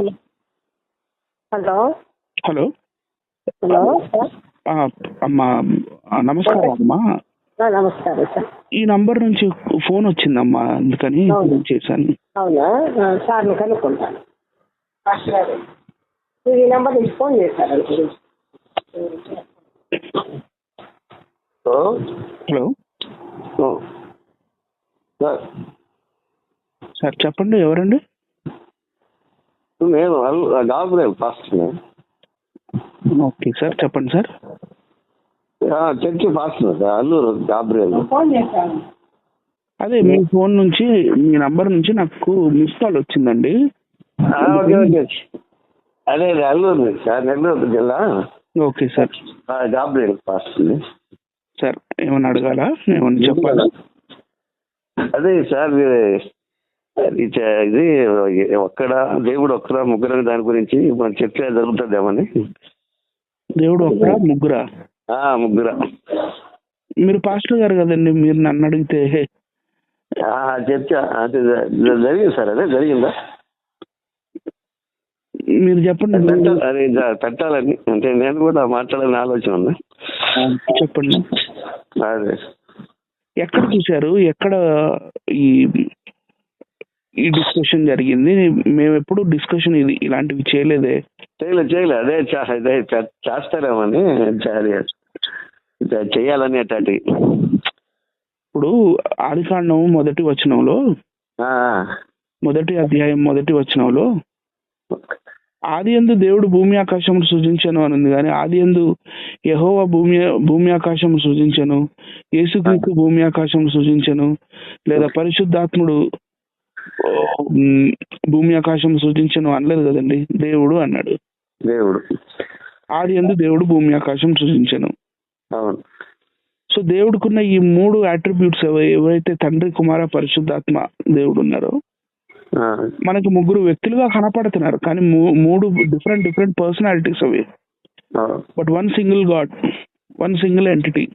Hello hello hello sir ఆ, అమ్మా నమస్కారం అమ్మా. నమస్కారం సార్. ఈ నంబర్ నుంచి ఫోన్ వచ్చిందమ్మా అందుకని చేశాను. అవునా? ఆ, సార్ని కనుక్కుంటాను. ఈ నెంబర్ నుంచి ఫోన్ చేశారండి హలో? హలో. సార్. సార్ చెప్పండి ఎవరండి? నేను గాబ్రియల్ పాస్టర్ ఓకే సార్ చెప్పండి sir. Church pastor sir Alluru Gabriel phone చేశాను. అదే మీ ఫోన్ నుంచి మీ నంబర్ నుంచి నాకు మిస్ కాల్ వచ్చిందండి. ఆ, ఓకే ఓకే. అదే అల్లూరు సార్ నెల్లూరు జిల్లా. Okay sir. ఆ, గాబ్రియల్ పాస్టర్ సార్ ఏమన్నా అడగాలా? ఏమన్నా చెప్పాలా? అదే సార్ మీరు ఇది ఒక్కడ దేవుడు ఒక్కడా ముగ్గురు దాని గురించి మన చర్చ జరుగుతుందేమని దేవుడు ఒక్కడా ముగ్గురా? ఆ, ముగ్గురా. మీరు పాస్టర్ గారు కదండి మీరు నన్ను అడిగితే. ఆ, చర్చ అంటే జ- జరిగింది సార్ అదే జరిగిందా? మీరు చెప్పండి. అది పెట్టాలని అంటే నేను కూడా మాట్లాడాలని ఆలోచన ఉంది. చెప్పండి. అదే. ఎక్కడ చూశారు? ఎక్కడ ఈ ఈ డిస్కషన్ జరిగింది. మేము ఎప్పుడు డిస్కషన్ ఇది ఇలాంటివి చేయలేదే. చేయలే చేయలే. అదే అదే చేస్తారేమని చేయాలని అట్లాంటి ఇప్పుడు ఆదికాండం మొదటి వచనంలో మొదటి అధ్యాయం మొదటి వచనంలో ఆది ఎందు దేవుడు భూమి ఆకాశములు సృజించను అని ఉంది కానీ ఆది ఎందు యహోవా భూమి భూమి ఆకాశం సృజించను యేసుక్రీస్తు భూమి ఆకాశం సృజించను లేదా పరిశుద్ధాత్ముడు భూమి ఆకాశం సృజించను అనలేదు కదండి. దేవుడు అన్నాడు. దేవుడు. ఆది ఎందు దేవుడు భూమి ఆకాశం సృజించను. అవును. సో దేవుడికున్న ఈ మూడు అట్రిబ్యూట్స్ ఎవరైతే తండ్రి కుమార పరిశుద్ధాత్మ దేవుడు ఉన్నారో మనకి ముగ్గురు వ్యక్తులుగా కనపడుతున్నారు. కానీ మూడు డిఫరెంట్ డిఫరెంట్ పర్సనాలిటీస్ అవి. But one single God one single entity.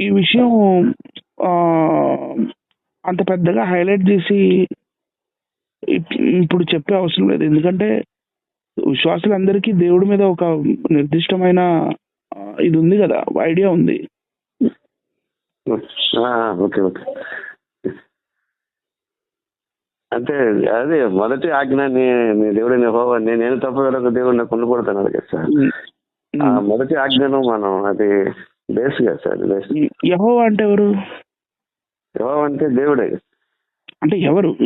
ఈ విషయం అంత పెద్దగా హైలైట్ చేసి ఇప్- ఇప్పుడు చెప్పే అవసరం లేదు. ఎందుకంటే విశ్వాసులందరికీ దేవుడి మీద ఒక నిర్దిష్టమైన ఇది ఉంది కదా ఐడియా ఉంది. Okay okay. అంటే అదే మొదటి ఆజ్ఞ దేవుడిని హోవా నేను తప్ప వేరొక దేవుడు నాకు ఉండకూడతాను కదా సార్. మొదటి ఆజ్ఞను మనం అది బేస్ కదా సార్ బేస్. యెహోవా అంటే ఎవరు? యెహోవా అంటే దేవుడే. అంటే ఎవరు?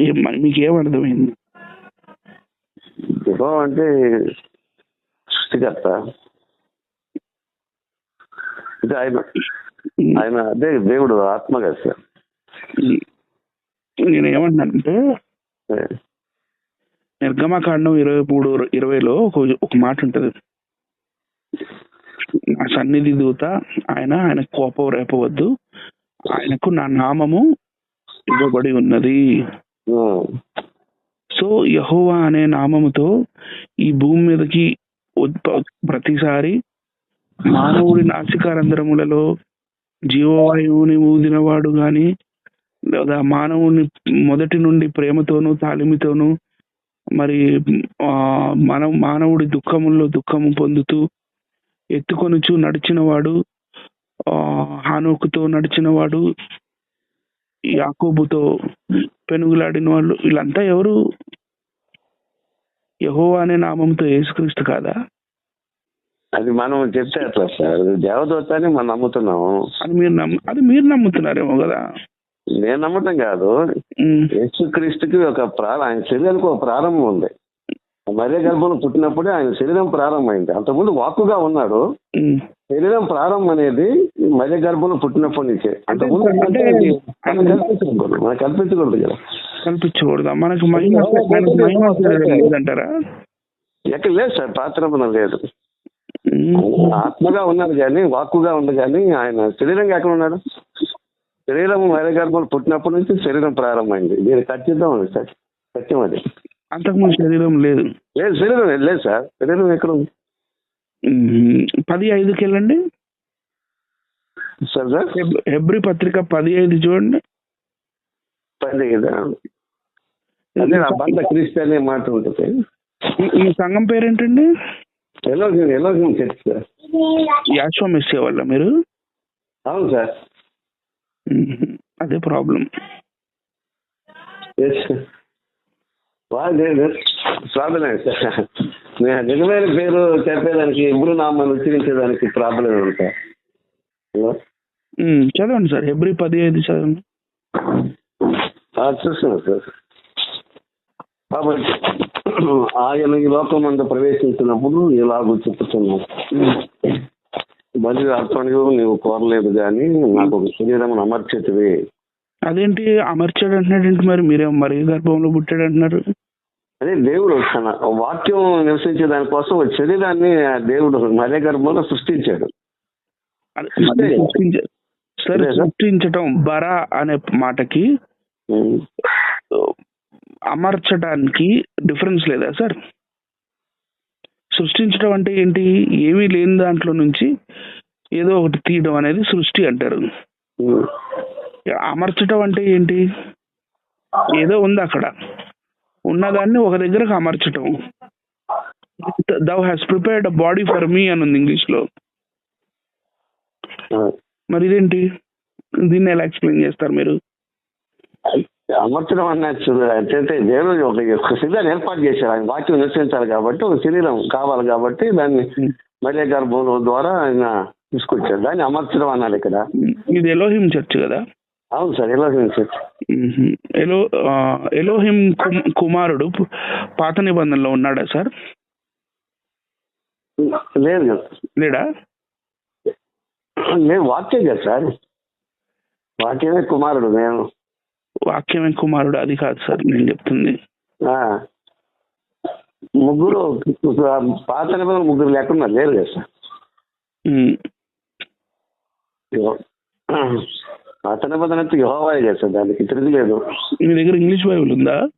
మీకు ఏమర్థమైంది యెహోవా అంటే సృష్టికర్త. అంటే ఆయన. ఆయన అదే దేవుడు ఆత్మ కదా సార్ నేను ఏమంటున్నానంటే నిర్గమకాండం ఇరవై మూడు ఇరవైలో ఒక ఒక మాట ఉంటది. సన్నిధి దూత ఆయన ఆయన కోపం రేపవద్దు. ఆయనకు నా నామము ఇవ్వబడి ఉన్నది. సో యహోవా అనే నామముతో ఈ భూమి మీదకి ప్రతిసారి మానవుడి నాసికారంధ్రములలో జీవవాయువుని ఊదినవాడు గాని లేదా మానవుని మొదటి నుండి ప్రేమతోనూ తాలిమితోనూ మరి మన మానవుడి దుఃఖముల్లో దుఃఖము పొందుతూ ఎత్తుకొనుచు నడిచినవాడు హానోకుతో నడిచినవాడు యాకోబుతో పెనుగులాడిన వాళ్ళు వీళ్ళంతా ఎవరు? యహోవా అనే నామంతో యేసుక్రీస్తు కాదా? అది మనం చెప్తే అట్లా సార్? దేవదూత అని మనం నమ్ముతున్నాము. అది మీరు నమ్ము అది మీరు నమ్ముతున్నారేమో కదా? నేను నమ్మటం కాదు. యేసుక్రీస్తుకి ఒక ప్రారం ఆయన శరీరానికి ఒక ప్రారంభం ఉంది. మరే గర్భంలో పుట్టినప్పుడే ఆయన శరీరం ప్రారంభమైంది. అంతకుముందు వాక్కుగా ఉన్నాడు. శరీరం ప్రారంభం అనేది మధ్య గర్భంలో పుట్టినప్పటి నుంచే. అంతకుముందు అంటే మనం కల్పించకూడదు కదా. కల్పించకూడదా మనకు మనకు లేదంటారా? ఎక్కడ లేదు సార్. పాత్రమనం లేదు. ఆత్మగా ఉన్నాడు కానీ వాక్కుగా ఉంది కానీ ఆయన శరీరంగా ఎక్కడ ఉన్నాడు శరీరం మధ్య గర్భంలో పుట్టినప్పటి నుంచి శరీరం ప్రారంభమైంది. దీన్ని ఖచ్చితం ఉంది సార్. సత్యం అది. అంతకుముందు శరీరం లేదు. లేదు శరీరం లేదు సార్. శరీరం ఎక్కడ ఉంది? పది ఐదుకి వెళ్ళండి సార్ సార్? హెబ్రి పత్రిక పది ఐదు చూడండి. పది కదా అదే ఆ బంద క్రీస్తు అనే మాట ఉంటుంది. ఈ- సంఘం పేరేంటండి? Elohim Elohim church sir. యాశ్వ మెస్సే వల్ల మీరు? అవును సార్. అదే ప్రాబ్లం ఎస్ వాళ్ళు ప్రాబ్లం సార్. నేను నిజమైన పేరు చెప్పేదానికి ఎప్పుడు నామాన్ని ఉచ్చరించేదానికి ప్రాబ్లం ఉంది సార్. చదవండి సార్. ఎబ్రి పది ఐదు చదవండి చూస్తున్నాను సార్. కాబట్టి ఆయన ఈ లోకం అంతా ప్రవేశించినప్పుడు ఇలాగ చెప్పుతున్నాం బలి అర్పణలు నీవు కోరలేదు కానీ నాకు ఒక శరీరం అమర్చేటివి అదేంటి? అమర్చాడు అంటున్నాడేంటి మరి? మీరేమో మరి గర్భంలో పుట్టాడు అంటున్నారు. అదే దేవుడు తన వాక్యం నివసించే దానికోసం ఒక శరీరాన్ని దేవుడు మరే గర్భంలో సృష్టించాడు. మరి సార్. సృష్టించటం బరా అనే మాటకి. అమర్చడానికి డిఫరెన్స్ లేదా సార్ సృష్టించడం అంటే ఏంటి ఏమీ లేని దాంట్లో నుంచి ఏదో ఒకటి తీయడం అనేది సృష్టి అంటారు ఉమ్. అమర్చటం అంటే ఏంటి ఏదో ఉంది అక్కడ ఉన్నదాన్ని ఒక దగ్గరకు అమర్చటం thou has prepared a body for me అని ఉంది ఇంగ్లీష్లో. మరి ఇదేంటి? దీన్ని ఎలా ఎక్స్ప్లెయిన్ చేస్తారు మీరు? అమర్చడం అన్నట్టు అయితే దేవుడు ఒక ఒక శరీరాన్ని ఏర్పాటు చేశాడు ఆయన వాక్యం నివసించాలి కాబట్టి ఒక శరీరం కావాలి కాబట్టి దాన్ని మరే గర్భం ద్వారా ఆయన తీసుకొచ్చాడు దాన్ని అమర్చడం అన్నాడు ఇక్కడ. ఇది ఎలోహిం చర్చ్ కదా? అవును సార్ ఎలా చర్చ్. ఎలో ఎలోహిం కుమ్- కుమారుడు పాత నిబంధనలో ఉన్నాడా సార్? లేదు. లేడా? లేదు వాక్యం కదా సార్. వాక్యమే కుమారుడు నేను. వాక్యమే కుమారుడు అది కాదు సార్ నేను చెప్తుంది. ముగ్గురు పాత నిబంధనలు ముగ్గురు లేకుండా లేరు కదా సార్. పాత నిబంధన యెహోవాయే కదా సార్ దానికి తిరగలేదు మీ దగ్గర ఇంగ్లీష్ బైబిల్ ఉందా?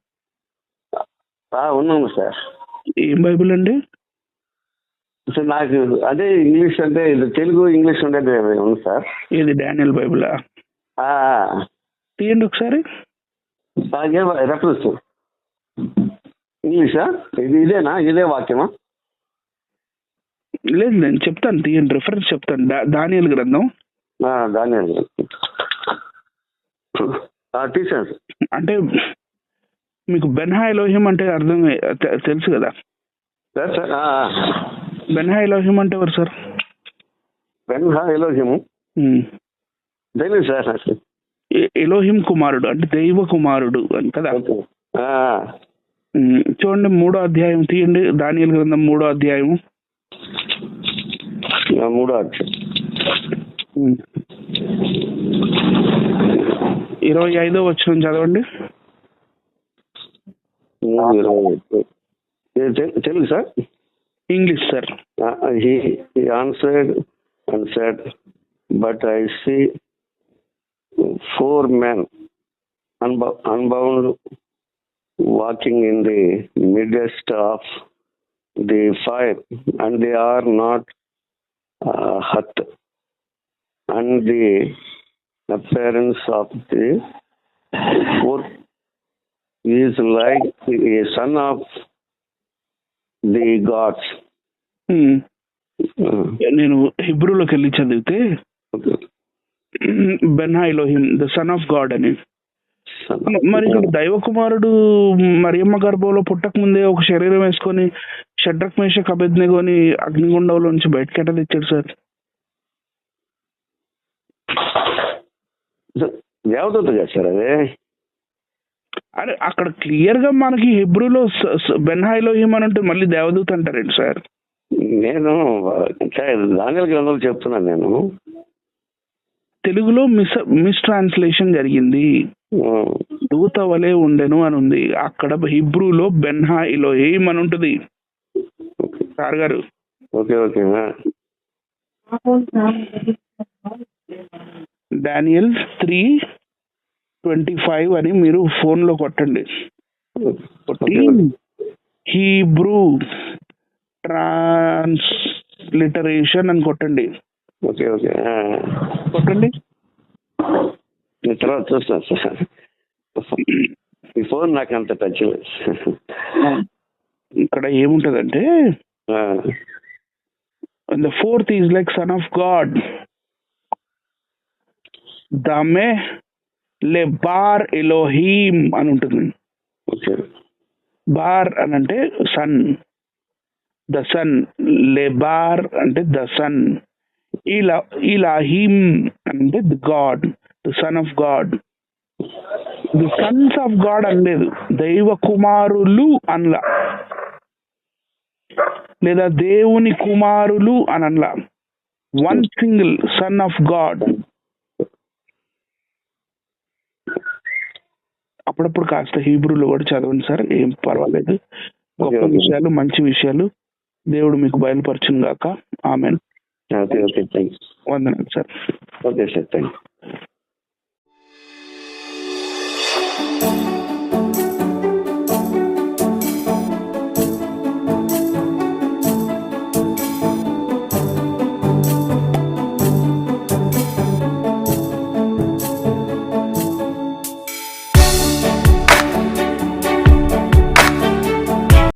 ఆ, ఉన్నాను సార్. ఏం బైబిల్ అండి? సార్ నాకు అదే ఇంగ్లీష్ అంటే ఇది తెలుగు ఇంగ్లీష్ ఉండేది ఉంది సార్. ఏది డానియల్ బైబిలా? తీయండి ఒకసారి. రెఫరెన్స్ ఇంగ్లీషా ఇది ఇదేనా? ఇదే వాక్యమా? లేదు నేను చెప్తాను తీయండి రిఫరెన్స్ చెప్తాను. దానియల్ గ్రంథం. ఆ, దాని తీసాను అంటే మీకు బెన్హా ఎలోహిం అంటే అర్థం తెలుసు కదా? సార్. బెన్హా ఎలోహిం అంటే ఎవరు సార్? బెన్హా ఎలోహిము మ్మ్. తెలియదు సార్ నాకు ఎలోహిం కుమారుడు అంటే దైవ కుమారుడు అని కదా. చూడండి మూడో అధ్యాయం తీయండి. దానియల్ గ్రంథం మూడో అధ్యాయం. మూడో అధ్యాయం. మ్మ్. ఇరవై ఐదో వచ్చిన చదవండి. Telugu sir? English, sir. Uh, he, he answered and said, But I see four men unbo- unbound walking in the midst of the fire, and they are not uh. And the appearance of the fourth is like a son of the gods. నేను హిబ్రూలోకి వెళ్ళి చదివితే. బెన్హా Elohim the son of God అని. మరి. దైవ కుమారుడు మరియమ్మ గర్భంలో పుట్టక ముందే ఒక శరీరం వేసుకొని షడ్రక్ మేష కబెద్నెగోని అగ్నిగుండంలో నుంచి బయటకి ఎట్ట తెచ్చాడు సార్? దేవదూత సార్ అదే? అరే అక్కడ క్లియర్గా మనకి హిబ్రూలో స- స- బెన్హా ఎలోహిం అని ఉంటే మళ్ళీ దేవదూత అంటారేంటి సార్? నేను దానిల గ్రంథాలు చెప్తున్నాను నేను. తెలుగులో మిస్ మిస్ ట్రాన్స్లేషన్ జరిగింది. దూత వలె ఉండెను అని ఉంది. అక్కడ హిబ్రూలో బెన్హా ఎలోహిం అని ఉంటుంది? సార్ గారు. Okay okay. Daniel three twenty five అని మీరు ఫోన్లో కొట్టండి కొట్టి హీబ్రూ. ట్రాన్స్లిటరేషన్ అని కొట్టండి. Okay okay. కొట్టండి. తర్వాత చూస్తాను సార్. ఈ ఫోన్ నాకు అంత టచ్ లేదు. ఇక్కడ ఏముంటదంటే the fourth is like son of God దమే లే బార్ ఎలోహీమ్ అని ఉంటుంది. బార్ అని అంటే సన్ ద సన్ లెబార్ అంటే ద సన్ ఇలా ఇలాహీమ్ అంటే the God the son of God. The sons of God అనలేదు దైవ కుమారులు అనలా. లేదా దేవుని కుమారులు అని అనలా one single son of God. అప్పుడప్పుడు కాస్త హీబ్రూలో కూడా చదవండి సార్ ఏం పర్వాలేదు. గొప్ప. విషయాలు మంచి విషయాలు. దేవుడు మీకు బయలుపరచును గాక థ్యాంక్స్ వందనాలు సార్. Okay sir thank